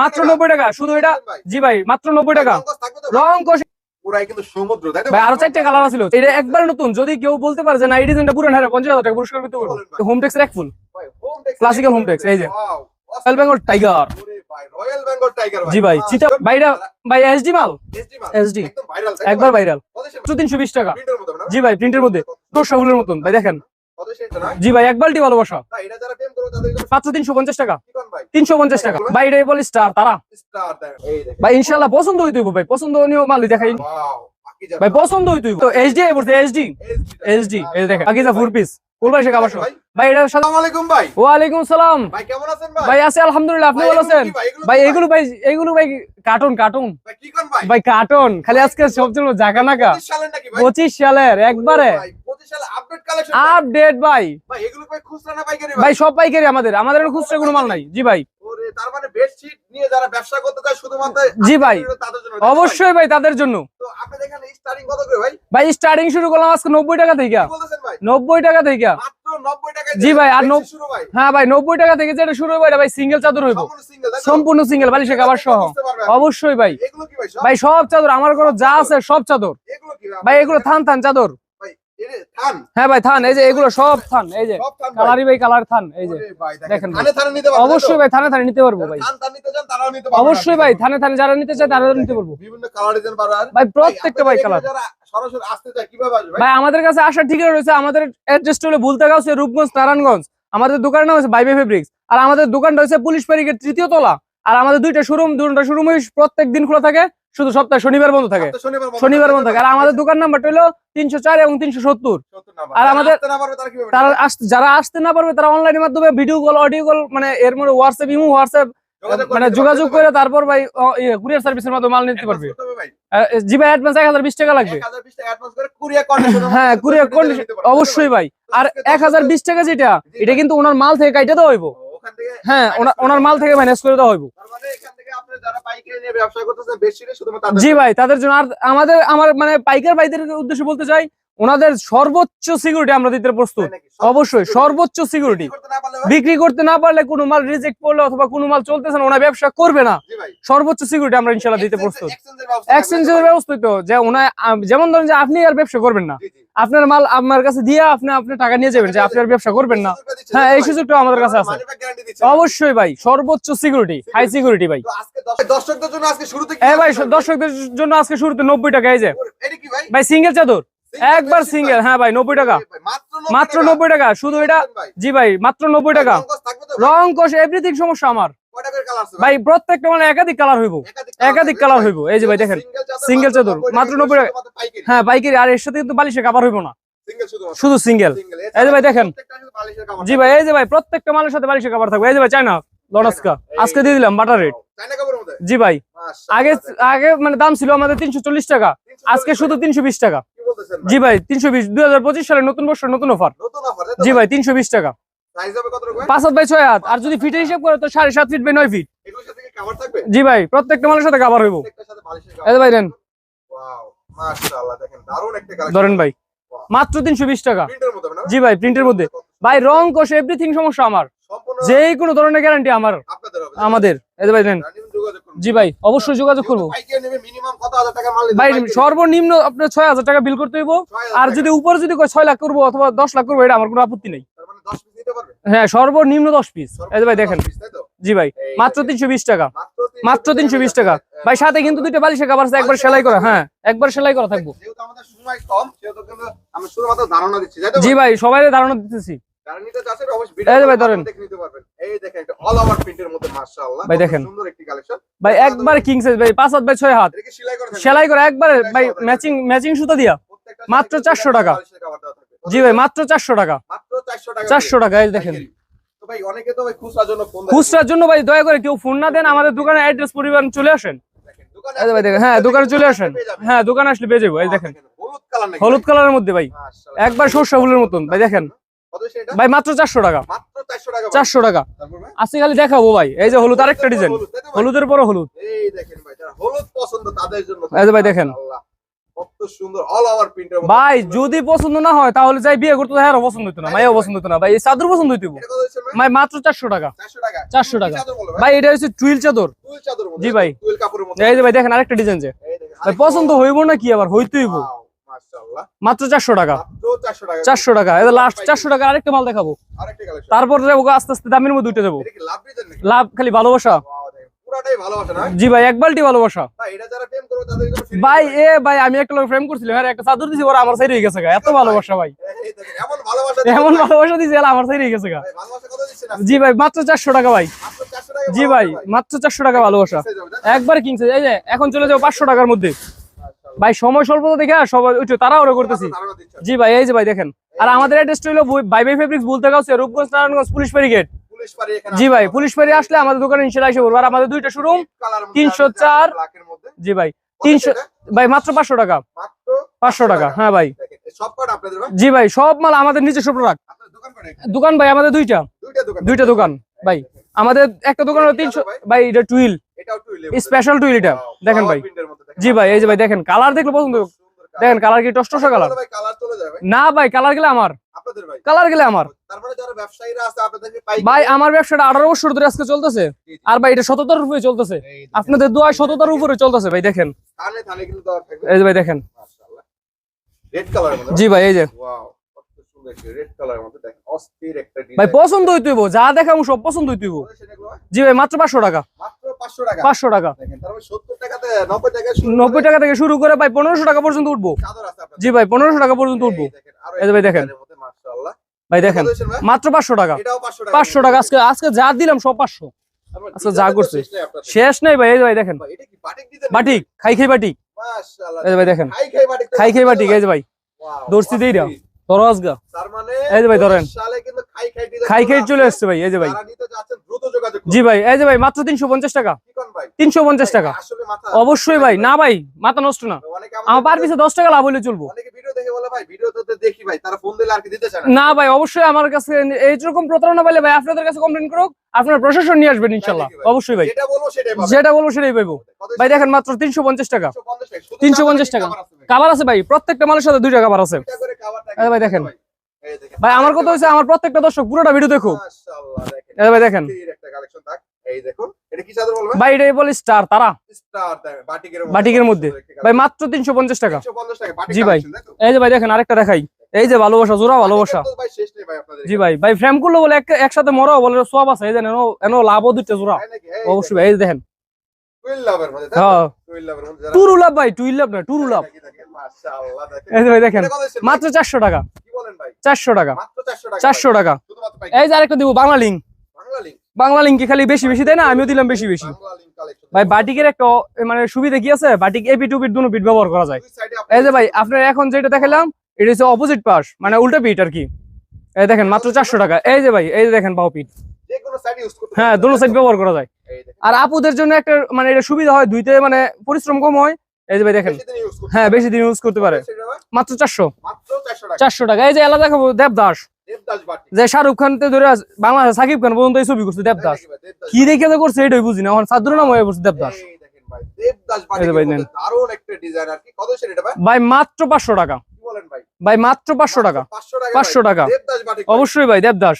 মাত্র নব্বই টাকা শুধু এটা? জি ভাই মাত্র নব্বই টাকা। রং কষে পুরাই কিন্তু সমুদ্র তাই ভাই আরও চারটে কালার ছিল এটা একবার নতুন যদি কেউ বলতে পারে যে না এই ডিজাইনটা পুরো হারে পঞ্চাশ হাজার টাকা পুরস্কার করতে পারব। হোম টেক্স এক ফুল। Classical home tex, এই যে। Royal Bengal tiger royal Bengal tiger জি ভাই চিতা ভাইরা ভাই এসডি মাল? SD একদম ভাইরাল একবার ভাইরাল মাত্র তিনশো বিশ টাকা। জি ভাই প্রিন্টের মধ্যে। মতন ভাই দেখেন। জি ভাই এক বালটি ভালোবাসা। এটা মাত্র তিনশো পঞ্চাশ টাকা। তিনশো পঞ্চাশ টাকা। ভাই এটাই বলে স্টার তারা। ভাই ইনশাল্লাহ পছন্দ হইতে তুই ভাই পছন্দ মাল দেখাই। ভাই পছন্দ হইতে তুই তো এইচডি এইচডি এইচডি এই দেখেন আগে যা ফোর পিস ভাই ভাই। ভাই এটা আসসালামু আলাইকুম ভাই। ওয়ালাইকুম সালাম। ভাই কেমন আছেন ভাই? ভাই আছে আলহামদুলিল্লাহ আপনি ভালো আছেন? ভাই? এগুলো ভাই এগুলো ভাই? Cartoon cartoon. ভাই কি কোন ভাই? ভাই কার্টুন। খালি আজকে সবচেয়ে জায়গা নাকা 25 সালের নাকি ভাই? পঁচিশ সালের একবারে। ভাই 25 আপডেট ভাই। ভাই। এগুলো ভাই খুচরা না পাইকারি ভাই? সব পাইকারি আমাদের। আমাদের খুচরা কোনো মাল নাই। জি ভাই। তার মানে বেডশিট নিয়ে যারা ব্যবসা করতে চায় শুধুমাত্র জি ভাই। অবশ্যই ভাই তাদের জন্য। তো আপনি দেখেন স্টার্টিং কত করে ভাই? ভাই স্টার্টিং শুরু করলাম আজকে নব্বই টাকা থেকে। নব্বই টাকা থেকে। মাত্র 90 টাকায় জি ভাই, আর হ্যাঁ ভাই নব্বই টাকা থেকে যেটা শুরু হবে এটা ভাই সিঙ্গেল চাদর হইব। সম্পূর্ণ সিঙ্গেল বালিশে খাবার সহ। অবশ্যই ভাই। ভাই সব? চাদর আমার ঘরে যা আছে সব চাদর। ভাই? এগুলো থান থান চাদর। হ্যাঁ ভাই থান এই যে এগুলো সব থান এই যে। কালারি ভাই। কালার থান এই যে। দেখেন অবশ্যই ভাই থানে থানে নিতে পারব ভাই। থান থান নিতে চান তারাও নিতে পারবেন অবশ্যই ভাই থানে থানে যারা নিতে চায় তারা নিতে পারব। ভাই প্রত্যেকটা ভাই কালার সরাসরি আসতে চায় কীভাবে আসবে ভাই? আমাদের কাছে আসার ঠিকানা রয়েছে আমাদের অ্যাড্রেসটা হলো ভুলতাগাঁও হচ্ছে রূপগঞ্জ নারায়ণগঞ্জ। আমাদের দোকানের নাম হচ্ছে বাইবে ফেব্রিক্স আর আমাদের দোকানটা হচ্ছে পুলিশ প্যারিকের তৃতীয় তলা। আর আমাদের দুইটা শোরুম দুটো শোরুম প্রত্যেক দিন খোলা থাকে শুধু সপ্তাহে শনিবার বন্ধ থাকে। শনিবার বন্ধ থাকে, আর আমাদের দোকান নাম্বারটা হলো তিনশো চার এবং তিনশো সত্তর। আর আমাদের- তারা যারা আসতে না পারবে তারা অনলাইনের মাধ্যমে ভিডিও কল অডিও কল মানে এর মধ্যে হোয়াটসঅ্যাপ ইমো হোয়াটসঅ্যাপ মানে যোগাযোগ করে তারপর ভাই কুরিয়ার সার্ভিসের মাধ্যমে মাল নিতে পারবে। জি ভাই অ্যাডভান্স এক হাজার বিশ টাকা লাগবে। 1020 টাকা advance করে condition এর হ্যাঁ কুরিয়ার কন্ডিশন অবশ্যই ভাই। আর আজকে এক হাজার বিশ টাকা যেটা এটা কিন্তু ওনার মাল থেকে কাইটা দেওয়া হইব। হ্যাঁ ওনার মাল থেকে ম্যানেজ করে দেওয়া হইব। মানে জি ভাই তাদের জন্য। আর আমাদের আমার মানে পাইকার ভাইদের উদ্দেশ্যে বলতে চাই ওনাদের সর্বোচ্চ সিকিউরিটি আমরা দিতে প্রস্তুত। অবশ্যই সর্বোচ্চ সিকিউরিটি বিক্রি করতে না পারলে কোনো মাল রিজেক্ট করলে অথবা কোনো মাল চলতেছে না ওনার ব্যবসা করবে না। সর্বোচ্চ সিকিউরিটি আমরা ইনশাল্লাহ দিতে প্রস্তুত। এক্সচেঞ্জের ব্যবস্থা তো যে ওনার যেমন ধরেন যে আপনি আর ব্যবসা করবেন না। আপনার মাল আমার কাছে দিয়ে আপনি আপনার টাকা নিয়ে যাবেন যে আপনি আর ব্যবসা করবেন না। হ্যাঁ এই সুযোগটা আমাদের কাছে আছে। অবশ্যই ভাই সর্বোচ্চ সিকিউরিটি হাই সিকিউরিটি ভাই। দর্শকদের জন্য আজকে শুরুতে হ্যাঁ ভাই দর্শকদের জন্য আজকে শুরুতে নব্বই টাকা এই যে। এটা কি ভাই? ভাই সিঙ্গেল চাদর। একবার সিঙ্গেল হ্যাঁ ভাই নব্বই টাকা। মাত্র নব্বই টাকা। শুধু এটা জি ভাই মাত্র নব্বই টাকা। রং কোষ এভরিথিং সমস্যা আমার। ভাই? প্রত্যেকটা মানে একাধিক কালার হইব। একাধিক কালার? হইব। এই যে ভাই দেখেন সিঙ্গেল চাদর, মাত্র 90 টাকা। হ্যাঁ পাইকারি আর এর সাথে কিন্তু বালিশে কাবার হইব না। শুধু সিঙ্গেল এই যে ভাই দেখেন। জি ভাই এই যে ভাই প্রত্যেকটা মালের সাথে বালিশে কাবার থাকবে। এই যে ভাই চাইনা লনস্কা এই আজকে দিয়ে দিলাম বাটার রেট? জি ভাই। আগে আগে মানে দাম ছিল আমাদের তিনশো চল্লিশ টাকা। আজকে শুধু তিনশো বিশ টাকা? জি ভাই তিনশো বিশ দুই হাজার পঁচিশ সালে নতুন বছর নতুন অফার। জি ভাই তিনশো বিশ টাকা? পাঁচ হাত বাই ছয় হাত আর যদি ফিটের হিসাব করে তো সাড়ে সাত ফিট বাই নয় ফিট? জি ভাই প্রত্যেকটা মালের সাথে কাবার হইব। ভাই দেন। ধরেন ভাই মাত্র তিনশো বিশ টাকা? জি ভাই প্রিন্টের মধ্যে। ভাই রং কোষ এভরিথিং সমস্যা আমার। যে কোনো ধরনের গ্যারান্টি আমার। আমাদের। এই ভাই দেন। জি ভাই অবশ্যই যোগাযোগ করব। ভাই সর্বনিম্ন আপনার ছয় হাজার টাকা বিল করতে হইব। আর যদি উপরে যদি ছয় লাখ করব অথবা দশ লাখ করব এটা আমার কোনো আপত্তি নেই। মানে 10 piece নিতে পারবে? হ্যাঁ সর্বনিম্ন দশ পিস এই যে ভাই দেখেন। 10 piece, তাই তো? জি ভাই মাত্র তিনশো বিশ টাকা। মাত্র তিনশো বিশ টাকা ভাই সাথে কিন্তু দুইটা বালিশে কাবার আছে একবার সেলাই করা হ্যাঁ একবার সেলাই করা থাকব। জি ভাই? সবাই ধারণা দিতেছি। ভাই দেখেন ভাই একবার কিং সাইজ ভাই পাঁচ হাত ভাই ছয় হাত। সেলাই করে একবারে ভাই ম্যাচিং ম্যাচিং সুতা দিয়া। মাত্র চারশো টাকা। জি ভাই মাত্র চারশো টাকা। মাত্র 400 টাকা চারশো টাকা এই দেখেন। খুচরার জন্য ভাই দয়া করে কেউ ফোন না দেন আমাদের দোকানে অ্যাড্রেস পরিবার চলে আসেন। হ্যাঁ দোকানে চলে আসেন। হ্যাঁ দোকানে আসলে পেয়ে যাব এই দেখেন। হলুদ নাকি হলুদ কালারের মধ্যে ভাই। একবার সর্ষা ফুলের মতন ভাই দেখেন। ভাই মাত্র চারশো টাকা। মাত্র 400 টাকা ভাই। চারশো টাকা। আজকে খালি দেখাবো ভাই। এই যে হলুদ আরেকটা ডিজাইন? হলুদের পরে হলুদ। এই দেখেন ভাই যারা হলুদ পছন্দ তাদের জন্য এই যে ভাই দেখেন। ভাই যদি পছন্দ না হয় তাহলে যাই বিয়ে করতে হ্যাঁ পছন্দ হইতো না মাইও পছন্দ হইতো না। ভাই এই চাদর পছন্দ হইতো ভাই? মাত্র চারশো টাকা। 400 টাকা। 400 টাকা। কি চাদর বলো ভাই? এটা হচ্ছে টুইল চাদর। জি ভাই। এই যে ভাই দেখেন আরেকটা ডিজাইন যে। পছন্দ হইব না কি আবার? হইতেই হইব। Wow, মাশাআল্লাহ মাত্র চারশো টাকা। মাত্র 400 টাকা। চারশো টাকা। এটা লাস্ট চারশো টাকা আরেকটা মাল দেখাবো। তারপর যাব আস্তে আস্তে দামের মধ্যে যাব। লাভ খালি ভালোবাসা? জি ভাই এক বালটি ভালোবাসা। ভাই এ ভাই আমি একটা লোক ফ্রেম করছিলাম হ্যাঁ একটা চাদর দিছি ওরা আমার সাইড হয়ে গেছে গা। এত ভালোবাসা ভাই। এমন ভালোবাসা দিছি আমার সাইড হয়ে গেছে গা। জি ভাই মাত্র চারশো টাকা ভাই। মাত্র 400 টাকা জি ভাই মাত্র চারশো টাকা ভালোবাসা? একবার কিনছে এই যে এখন চলে যাব পাঁচশো টাকার মধ্যে। ভাই সময় স্বল্পতা দেখে সবাই উঠে তারা ওরা করতেছি। জি ভাই এই যে ভাই দেখেন। আর আমাদের অ্যাড্রেসটা হলো বাই বাই ফেব্রিক্স বলতে গাছে রূপগঞ্জ নারায়ণগঞ্জ পুলিশ এখানে জি ভাই পুলিশ ফেরি আসলে আমাদের দোকানে ইনশাল্লাহ এসে বলব আর আমাদের দুইটা শোরুম কালার মধ্যে 304 আছে, ব্ল্যাকের মধ্যে। জি ভাই 300 ভাই মাত্র পাঁচশো টাকা। মাত্র পাঁচশো টাকা হ্যাঁ ভাই? জি ভাই সব মাল আমাদের নিজস্ব প্রোডাক্ট? দোকান ভাই আমাদের দুইটা। দুইটা দোকান। ভাই আমাদের একটা দোকান তিনশো ভাই এটা টুইল। স্পেশাল টুইল এটা। দেখেন ভাই। জি ভাই এই যে ভাই দেখেন কালার দেখলে পছন্দ। দেখেন কালার কি টসটসা কালার। না ভাই কালার গেলে আমার। ভাই। কালার গেলে আমার। ভাই আমার ব্যবসাটা আঠারো বছর ধরে আজকে চলতেছে। আর ভাই এটা সততার উপরে চলতেছে। আপনাদের দোয়া সততার উপরে চলতেছে ভাই দেখেন। এই যে ভাই দেখেন। জি ভাই এই যে। ভাই পছন্দ হইতেইব যা দেখাম সব পছন্দ হইতেইব জি ভাই মাত্র পাঁচশো টাকা। মাত্র 500 টাকা? পাঁচশো টাকা। দেখেন তারপরে 70 টাকাতে 90 টাকায় শুরু নব্বই টাকা থেকে শুরু করে ভাই পনেরোশো টাকা পর্যন্ত উঠবো। জি ভাই পনেরোশো টাকা পর্যন্ত উঠবো। এই ভাই দেখেন। ভাই দেখেন? মাত্র পাঁচশো টাকা। এটাও 500 টাকা। পাঁচশো টাকা আজকে আজকে যা দিলাম সব পাঁচশো। আচ্ছা, যা করছে। শেষ নেই ভাই এই ভাই দেখেন। বাটিক খাই খাই বাটিক। এই ভাই দেখেন। খাই খাই বাটিক খাই খাই বাটিক এই যে ভাই। দর্শি দেই মানে এই যে ভাই ধরেন। 25 সালে কিন্তু খাই চলে আসছে ভাই এই যে ভাই। জি ভাই এই যে ভাই মাত্র তিনশো পঞ্চাশ টাকা। তিনশো পঞ্চাশ টাকা। অবশ্যই ভাই না ভাই মাথা নষ্ট না। আমার পার পিছে দশ টাকা লাভ হলে চলবো। না। ভাই অবশ্যই আমার কাছে এইরকম প্রতারণা পাইলে ভাই আপনাদের কাছে কমপ্লেন করুক। আপনার প্রশাসন নিয়ে আসবেন ইনশাল্লাহ অবশ্যই ভাই। যেটা বলব সেটাই পাইবো। ভাই দেখেন মাত্র তিনশো পঞ্চাশ টাকা। তিনশো টাকা। শুধু 350 চাদরে টাকা। কি আছে ভাই? কাবার আছে ভাই প্রত্যেকটা মালের সাথে দুইটা কাবার আছে। ভাই দেখেন। ভাই আমার কথা হচ্ছে আমার প্রত্যেকটা দর্শক পুরোটা ভিডিও দেখো। ভাই দেখেন। এটাই বলি স্টার তারা। বাটিকের মধ্যে। ভাই মাত্র তিনশো পঞ্চাশ টাকা। 350 টাকা বাটিক জি ভাই। collection, তাই তো? এই যে ভাই দেখেন আরেকটা দেখাই। এই যে ভালোবাসা জোড়া ভালোবাসা। জি ভাই ভাই ফ্রেম করল বলে একসাথে মরাও বলে সব আছে এই যে এনো লাভও দুইটা জোড়া। অবশ্যই ভাই এই দেখেন? হ্যাঁ। টুরু লাভ ভাই লাভ না টুরু লাভ। এই ভাই দেখেন ভাই? মাত্র চারশো টাকা। চারশো টাকা। মাত্র 400 টাকা চারশো টাকা। এই যে আরেকটা দিব বাংলা লিঙ্ক বাংলা লিঙ্কে খালি বেশি বেশি দেয় না? আমিও দিলাম বেশি বেশি। ভাই বাটিকের একটা মানে সুবিধা কি আছে? বাটিক এপি টু পিট দুনো পিট ব্যবহার করা যায়। এই যে ভাই আপনার এখন যেটা দেখালাম এটা হচ্ছে অপোজিট পাশ মানে উল্টা পিট আর কি। এই দেখেন মাত্র চারশো টাকা। এই যে ভাই এই যে দেখেন বাউ পিট হ্যাঁ। দুনো সাইড ব্যবহার করা যায়। আর আপুদের জন্য একটা মানে এটা সুবিধা হয় দুইতে মানে পরিশ্রম কম হয়। এই যে ভাই দেখেন। হ্যাঁ বেশি দিন ইউজ করতে পারে। মাত্র চারশো। মাত্র 400 টাকা। চারশো টাকা। এই যে এলা দেখাবো দেবদাস। যে শাহরুখ খান ধরে বাংলাদেশ সাকিব খান পর্যন্ত এই ছবি করছে দেবদাস? কি দেখে যে করছে এটাই বুঝি না। এখন সাদ্র নাম হয়ে পড়ছে দেবদাস। ভাই মাত্র পাঁচশো টাকা। ভাই মাত্র পাঁচশো টাকা। 500 টাকা 500 ভাই। টাকা। দেবদাস বাটি অবশ্যই ভাই দেবদাস।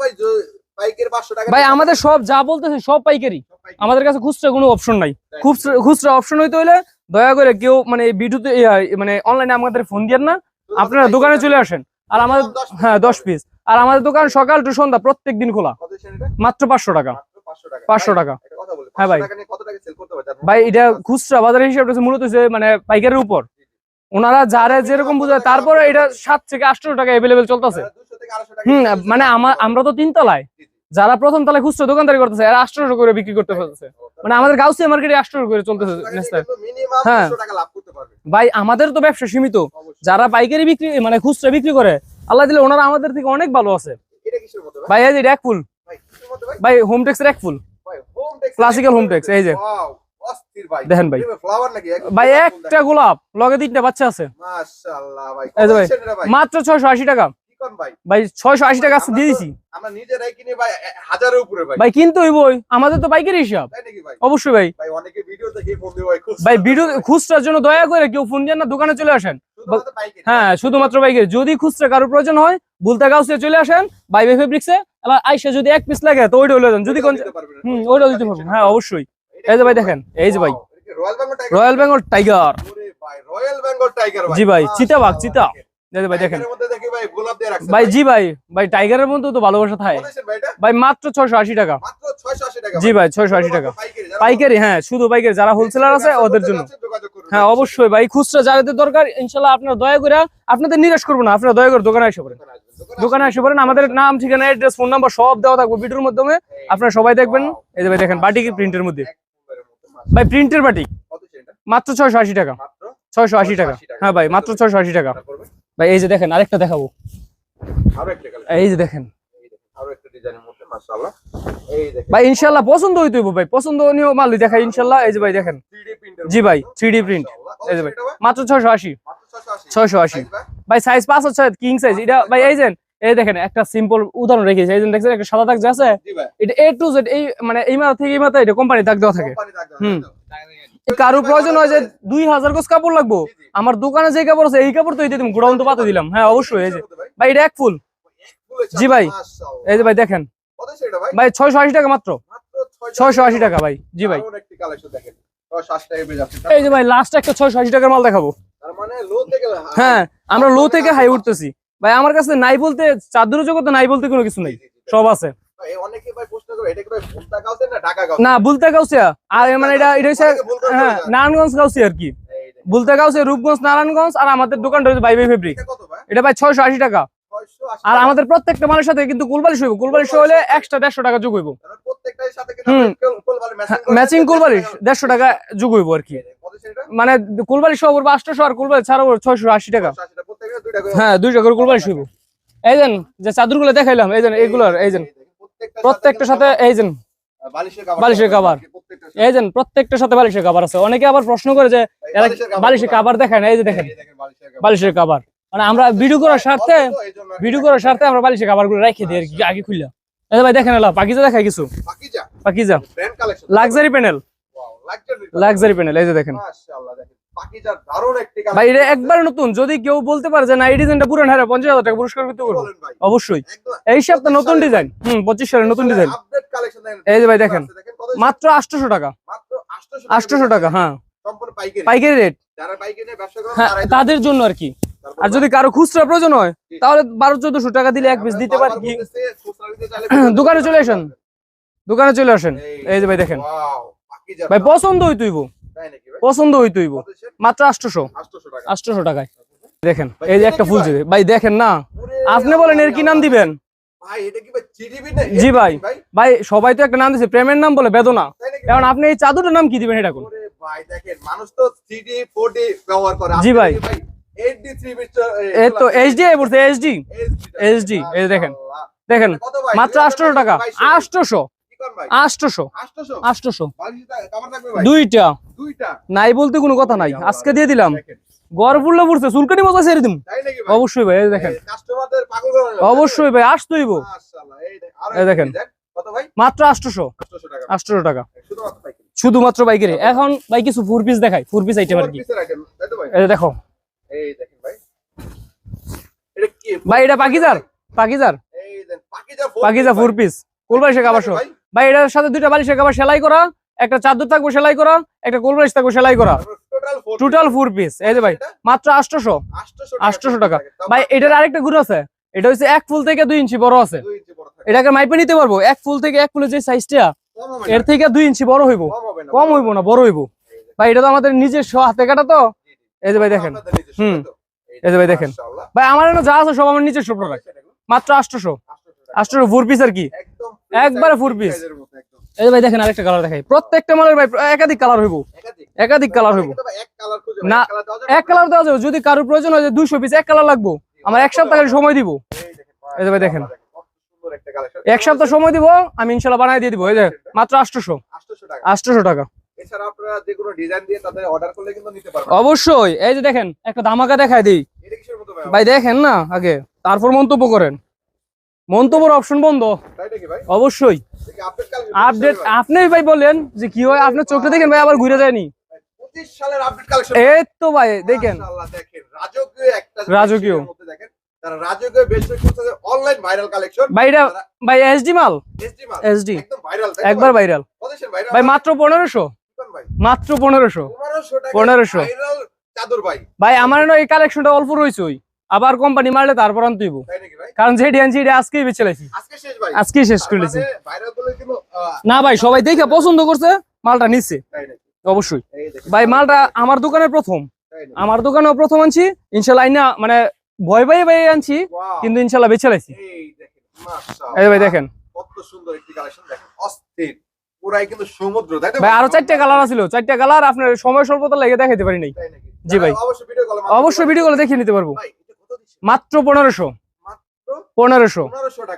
ভাই জ- বাইকের 500 টাকা ভাই আমাদের সব যা বলতেছে সব পাইকারি। আমাদের কাছে খুচরা কোনো অপশন নাই। খুচরা খুচরা অপশন হইতে হলে দয়া করে কেউ মানে ভিডিওতে মানে অনলাইনে আমাদের ফোন দিয়েন না। আপনারা দোকানে চলে আসেন। আর আমাদের হ্যাঁ দশ পিস আর আমাদের দোকান সকাল টু সন্ধ্যা প্রত্যেক দিন খোলা। মাত্র পাঁচশো টাকা। পাঁচশো টাকা। 500 ভাই, টাকা। একটা কথা বলি হ্যাঁ ভাই। ভাই এটা খুচরা বাজারের হিসাব মূলত মানে পাইকারের উপর। ওনারা যারা যেরকম বুঝায় তারপরে এটা সাত থেকে আটশো টাকা অ্যাভেলেবেল চলতেছে। 200 থেকে 800 টাকা হুম মানে আমার আমরা তো তিনতলায়। যারা প্রথম তলায় খুচরা দোকানদারি করতেছে এরা আটশোশো করে বিক্রি করতে ফেলতেছে মানে আমাদের গাউসিয়া মার্কেটে আটশোশো করে চলতেছে হ্যাঁ। 200 টাকা লাভ করতে পারবে। ভাই আমাদের তো ব্যবসা সীমিত। যারা পাইকারি বিক্রি মানে খুচরা বিক্রি করে আল্লাহ দিলে ওনারা আমাদের থেকে অনেক ভালো আছে। ভাই? এই যে এক ফুল। ভাই কিসের মধ্যে ভাই? ভাই হোম টেক্সের এক ফুল। ভাই home tex Classical home text, এই যে। ওয়াও অস্থির ভাই। দেখেন ভাই। ফ্লাওয়ার নাকি ভাই একটা গোলাপ লগে তিনটা বাচ্চা আছে। মাশাআল্লাহ ভাই মাত্র টাকা। ভাই? টাকা আজকে দিয়ে দিছি। আমরা নিজেরাই কিনে ভাই হাজারের উপরে ভাই। ভাই কিন্তু হইবই আমাদের তো পাইকারি হিসাব। অবশ্যই ভাই। ভাই অনেকে ভিডিওতে দেখি ফোন ভাই ভাই ভিডিও খুচরার জন্য দয়া করে কেউ ফোন দেন না দোকানে চলে আসেন। হ্যাঁ শুধুমাত্র বাইকের যদি খুচরা কারোর প্রয়োজন হয় বুলতা গাউসে চলে আসেন বাইবে ফেব্রিক্সে আবার আইসা যদি এক পিস লাগে তো ওইটা হলে যদি হুম দিতে পারব হ্যাঁ অবশ্যই। এই যে ভাই দেখেন এই যে ভাই। রয়্যাল বেঙ্গল টাইগার জি ভাই, চিতা। এই যে ভাই জি ভাই ভাই টাইগারের মধ্যে তো ভালোবাসা থাকে ভাই মাত্র ছয়শো আশি টাকা। মাত্র 680 টাকা জি ভাই ছয়শো আশি টাকা। পাইকারি, হ্যাঁ শুধু পাইকারি। যারা হোলসেলার আছে ওদের জন্য। হ্যাঁ অবশ্যই ভাই খুচরা যাদের দরকার ইনশাল্লাহ আপনার দয়া করে আপনাদের নিরাশ করব না আপনারা দয়া করে দোকানে এসে পড়েন। দোকানে এসে পড়েন আমাদের নাম ঠিকানা অ্যাড্রেস ফোন নাম্বার সব দেওয়া থাকবে ভিডিওর মাধ্যমে। আপনারা সবাই দেখবেন। এই যে ভাই দেখেন বাটিক প্রিন্টের মধ্যে। ভাই প্রিন্টের বাটিক মাত্র ছয়শো আশি টাকা। ছয়শো আশি টাকা। হ্যাঁ ভাই মাত্র ছয়শো আশি টাকা। ভাই এই যে দেখেন আরেকটা দেখাবো। এই যে দেখেন। ভাই ইনশাল্লাহ পছন্দ হইতে ভাই পছন্দনীয় মালই দেখাই ইনশাল্লাহ এই যে ভাই দেখেন। জি ভাই মধ্যে, 3D প্রিন্ট এই যে ভাই মাত্র ছয়শো আশি। মাত্র 680 ছয়শো আশি। ভাই? ভাই সাইজ পাঁচ হচ্ছে কিং সাইজ এটা ভাই এই যে এই দেখেন একটা সিম্পল উদাহরণ রেখেছি এই যে দেখছেন একটা সাদা দাগ যে আছে এটা এ টু জেড এই মানে এই মাথা থেকে এই মাথা এটা কোম্পানি দাগ দেওয়া থাকে। হুম। কারও প্রয়োজন হয় যে দুই হাজার গোছ কাপড় লাগবো। আমার দোকানে যে কাপড় আছে এই কাপড় তো এই দিলাম গোডাউন তো পাতে দিলাম। হ্যাঁ অবশ্যই এই যে। ভাই? এটা এক ফুল। জি ভাই। এই যে ভাই দেখেন। ভাই? ভাই ছয়শো আশি টাকা মাত্র। মাত্র ছয়শো আশি টাকা। ভাই। জি ভাই। দারুণ একটি কালেকশন দেখেন। 680 টাকায় পেয়ে যাচ্ছেন। এই যে ভাই লাস্ট একটা ছয়শো আশি টাকার মাল দেখাবো। তার মানে লো থেকে হ্যাঁ আমরা লো থেকে হাই উঠতেছি। ভাই আমার কাছে নাই বলতে চাদর জগতে নাই বলতে কোনো কিছু নেই। সব আছে। না? বুলতা গাউসিয়া। আর মানে এটা হচ্ছে হ্যাঁ নারায়ণগঞ্জ গাউসি আর কি। বুলতা গাউসিয়া রূপগঞ্জ নারায়ণগঞ্জ আর আমাদের দোকানটা হচ্ছে বাই বাই ফেব্রিক এটা ভাই? ছয়শো আশি টাকা। আর আমাদের প্রত্যেকটা মালের সাথে কিন্তু কুলবালিশ হইব কুলবালিশ হলে এক্সট্রা দেড়শো টাকা যোগ হইব। ম্যাচিং কুলবালিশ দেড়শো টাকা। যোগ হইব আর কি? মানে কুলবালিশ পড়বে আটশোশো আর কুলবালিশ ছাড়া ছয়শো আশি টাকা 680 টাকা, প্রত্যেকটা দুইটা করে- হ্যাঁ দুইটা করে কুলবালিশ হইব এই যেন যে চাদরগুলো দেখাইলাম এই যেন এইগুলোর এই যেন। প্রত্যেকটার সাথে এই যেন বালিশের সাথে। এই যেন প্রত্যেকটার সাথে বালিশের কাবার আছে। অনেকে আবার প্রশ্ন করে যে বালিশের কাবার দেখায় না? এই যে দেখেন বালিশের। কাবার মানে আমরা ভিডিও করার স্বার্থে ভিডিও করার স্বার্থে আমরা বালিশের কাবারগুলো রেখে দিই আর কি আগে খুললা এই ভাই দেখেন এলা পাকিজা দেখায় কিছু? Pakiza, Pakiza. Luxury panel luxury panel এই যে দেখেন। মাশাআল্লাহ, দেখেন, ভাই এটা একবার নতুন। যদি কেউ বলতে পারে যে না এই ডিজাইনটা পুরান হারে পঞ্চাশ হাজার টাকা পুরস্কার করতে করব অবশ্যই। এই সপ্তাহ নতুন ডিজাইন হুম পঁচিশ সালের নতুন ডিজাইন এই যে ভাই দেখেন। মাত্র আটশোশো টাকা। মাত্র 800 আটশোশো টাকা হ্যাঁ। পাইকারি। রেট হ্যাঁ তাদের জন্য আর কি। আর যদি কারও খুচরা প্রয়োজন হয় তাহলে বারো চোদ্দশো টাকা দিলে এক পিস দিতে পারি দোকানে চলে আসেন। দোকানে চলে আসেন। এই যে ভাই দেখেন। ভাই পছন্দ হইতুইব তাই নাকি ভাই? পছন্দ হইত হইব মাত্র আষ্টশো আষ্টশো টাকায়। দেখেন এই যে একটা ফুল ছিপি ভাই দেখেন না? আপনি বলেন এর কি নাম দিবেন? জি ভাই। ভাই? সবাই তো একটা নাম দিচ্ছে প্রেমের নাম বলে বেদনা। কারণ আপনি এই চাদরটার নাম কি দিবেন এটা কোন ভাই দেখেন জি ভাই। দেখেন মাত্র আষ্টশো টাকা। আষ্টশো দুইটা। নাই বলতে কোনো কথা নাই। আজকে দিয়ে দিলাম। গড়পুল্লা পড়ছে চুলকানি মজা ছেড়ে দিম। অবশ্যই ভাই দেখেন। অবশ্যই ভাই দেখেন। মাত্র 800 800 টাকা। শুধুমাত্র বাইকের এখন ভাই কিছু ফুর পিস দেখাই। ফুর পিস আইটেম আর কি। দেখো। ভাই। এটা পাকিজার। পাকিজার পাকিজা ফুর পিস কোলবাই শেখ আবাসো ভাই এটার সাথে দুইটা বালিশের কাবার সেলাই করা একটা চাদর থাকব সেলাই করা একটা কোলবালিশ থাকব সেলাই করা। টোটাল। ফোর পিস এই যে ভাই মাত্র আটশোশো। 800 800 টাকা। ভাই এটার আরেকটা গুণ আছে। এটা হচ্ছে এক ফুল থেকে দুই ইঞ্চি বড় আছে। এটাকে মাইপে নিতে পারব? এক ফুল থেকে এক ফুলের যে সাইজটা এর থেকে দুই ইঞ্চি বড় হইব। কম হইব না বড় হইব। ভাই এটা তো আমাদের নিজস্ব হাতে কাটা তো। এই যে ভাই দেখেন। হুম। এই যে ভাই দেখেন। ভাই আমার যা আছে সব আমার নিজস্ব প্রোডাক্ট মাত্র আটশোশো। 800 আটশোশো ফোর পিস আর কি। একবারে মতো একদম। এই ভাই দেখেন আরেকটা কালার দেখাই। প্রত্যেকটা মালের ভাই একাধিক কালার হইব। একাধিক। কালার হইব। না, এক কালার দেওয়া যাবে যদি কারোর প্রয়োজন হয় যে দুইশো পিস এক কালার লাগবো। আমার এক সপ্তাহ সময় দিব। এই ভাই দেখেন। এক সপ্তাহ সময় দিব আমি ইনশাল্লাহ বানাই দিয়ে দিব। এই যে মাত্র আটশোশো। 800 টাকা। আটশোশো টাকা। অবশ্যই। এই যে দেখেন একটা ধামাকা দেখাই দিই। ভাই দেখেন না আগে। তারপর মন্তব্য করেন। মন্তব্যের অপশন বন্ধ। অবশ্যই। আপডেট আপনি ভাই। বলেন যে কি হয় আপনার চোখটা দেখেন ভাই আবার ঘুরে যায়নি। 25 সালের আপডেট কালেকশন এই তো ভাই দেখেন। রাজকীয় একবার ভাইরাল ভাই মাত্র পনেরোশো। ভাই মাত্র পনেরোশো। 1500 টাকা 1500 ভাইরাল চাদর ভাই। ভাই আমার না এই কালেকশনটা অল্প রয়েছে ওই। আবার কোম্পানি মারলে তারপর আনতেইব তাই কারণ যেটি আনছি এটা আজকেই বেঁচে লাইছি। আজকে শেষ আজকেই শেষ করে দিয়েছি ভাইরাল বলে কিন্তু আহ, না ভাই সবাই দেখে পছন্দ করছে মালটা নিচ্ছে। অবশ্যই। ভাই মালটা আমার দোকানে প্রথম। আমার দোকানেও প্রথম আনছি ইনশাল্লাহ আইনা মানে ভয় ভয়ে ভাই আনছি কিন্তু ইনশাল্লাহ বেঁচে লাইছি। এই ভাই দেখেন। কত সুন্দর একটি কালেকশন দেখেন অস্থির। পুরাই কিন্তু সমুদ্র তাই ভাই আরও চারটে কালার চারটে কালার আপনার সময় স্বল্পতা লেগে দেখাইতে পারি নাই। জি ভাই। অবশ্যই ভিডিও কলে দেখিয়ে নিতে পারব। মাত্র পনেরোশো। পনেরোশো।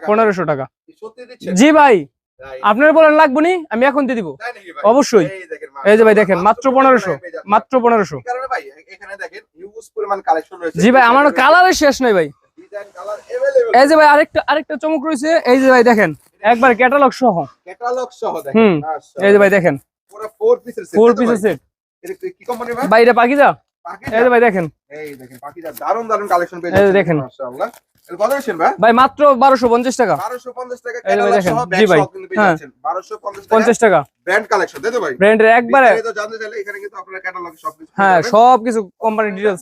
পনেরোশো টাকা। জি ভাই। আপনার বলেন লাগবো নি? আমি এখন দিয়ে দিব। অবশ্যই। এই যে ভাই দেখেন মাত্র পনেরোশো মাত্র পনেরোশো। জি ভাই আমার কালারের শেষ নাই ভাই। এই যে ভাই আরেকটা আরেকটা চমক রয়েছে। এই যে ভাই দেখেন একবার ক্যাটালগ সহ। ক্যাটালগ সহ হুম। এই যে ভাই দেখেন। ফোর পিসের সেট ভাই এটা পাকিজা? এই ভাই দেখেন। এই দেখেন পাকিজা দারুণ দারুণ কালেকশন পেয়ে এই দেখেন। মাশাআল্লাহ। কত দিচ্ছেন ভাই? ভাই মাত্র বারোশো পঞ্চাশ টাকা। 1250 টাকা সহ ব্যাগ সহ কিন্তু পেয়ে হ্যাঁ। যাচ্ছেন। 1250 টাকা পঞ্চাশ টাকা। ব্র্যান্ড কালেকশন তাই তো ভাই? ব্র্যান্ডের একবারে বিস্তারিত জানতে চাইলে এখানে কিন্তু আপনারা ক্যাটালগ সবকিছু পেয়ে হ্যাঁ সব কিছু কোম্পানির ডিটেলস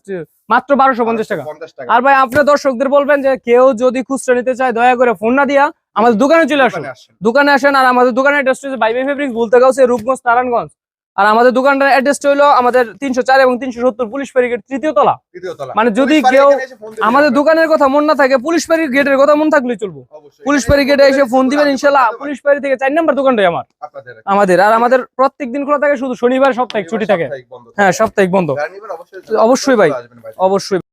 মাত্র বারোশো পঞ্চাশ টাকা। 1250 টাকা। আর ভাই আপনার দর্শকদের বলবেন যে কেউ যদি খুচরা নিতে চায় দয়া করে ফোন না দিয়া আমাদের দোকানে চলে আসুন। দোকানে আসেন। আর আমাদের দোকানের অ্যাড্রেস হচ্ছে বাইবে ফেব্রিক্স বলতে গাউছে রূপগঞ্জ নারায়ণগঞ্জ। আর আমাদের দোকানটার অ্যাড্রেসটা হলো আমাদের তিনশো চার এবং তিনশো সত্তর পুলিশ ব্যারিকেড তৃতীয় তলা। মানে যদি কেউ আমাদের দোকানের কথা মন না থাকে পুলিশ বাড়ির গেটের কথা মন থাকলে চলবো। পুলিশ এখানে গেটে এসে ফোন দিবেন ইনশাল্লাহ। পুলিশ বাড়ি থেকে চার নাম্বার দোকানটাই আমার। আমাদের। আর আমাদের প্রত্যেক দিন খোলা থাকে শুধু শনিবার সপ্তাহে ছুটি থাকে। হ্যাঁ সাপ্তাহিক বন্ধ। অবশ্যই ভাই। অবশ্যই।